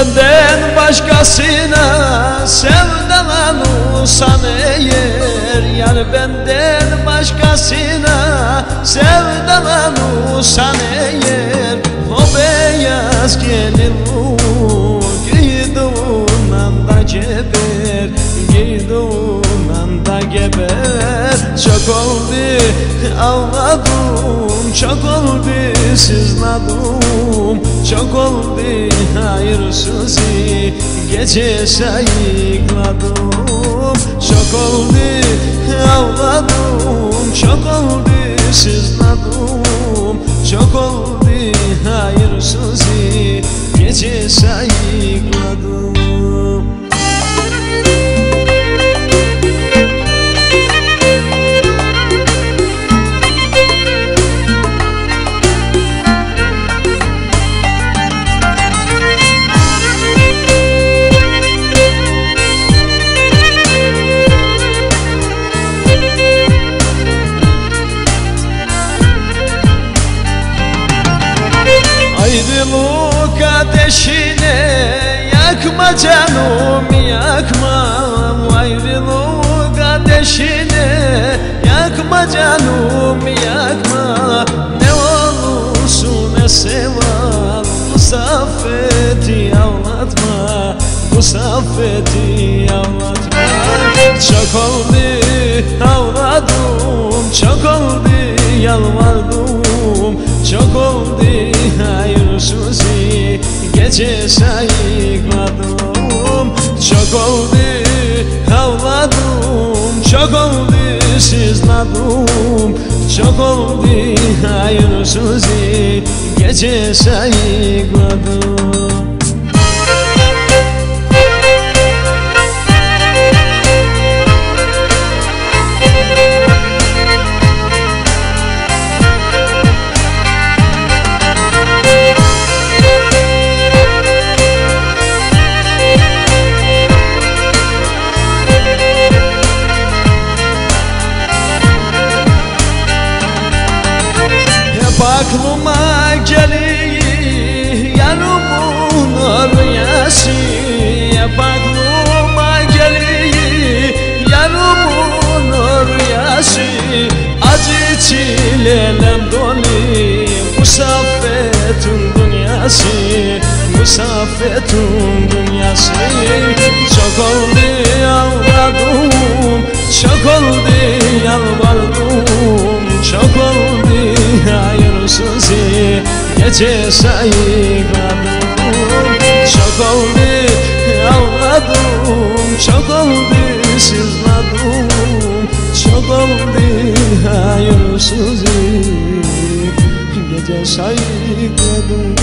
benden başkasına sevdalanırsan eğer Yar benden başkasına sevdalanırsan eğer O beyaz gelin Çok oldu ağladım. Çok oldu sızladım. Çok oldu hayırsız Gece sayıkladım. Çok oldu ağladım. Çok oldu sızladım. Çok oldu hayırsız Gece sayıkladım Ateşine yakma canım yakma. Ne olursun ne seval Musaffeti ağlatma Musaffeti ağlatma Çok oldu ağladım Çok oldu yalvardım. Çok oldu hayırsız Gece sayıkladım. Çok oldu Çokovdiş izladım Çokovdi hayır sözü Gece sayıkladım aklıma geliyor yanımın rüyası Hep aklıma geliyor yanımın rüyası Acı çilelem dolu musaffetin dünyası. Musaffetin dünyası. Çok oldu ağladım Çok oldu yalvardım. Çok oldu Gece sayıkladım Çok oldu ağladım Çok oldu sızladım Çok kaldı hayırsızı. Gece sayıkladım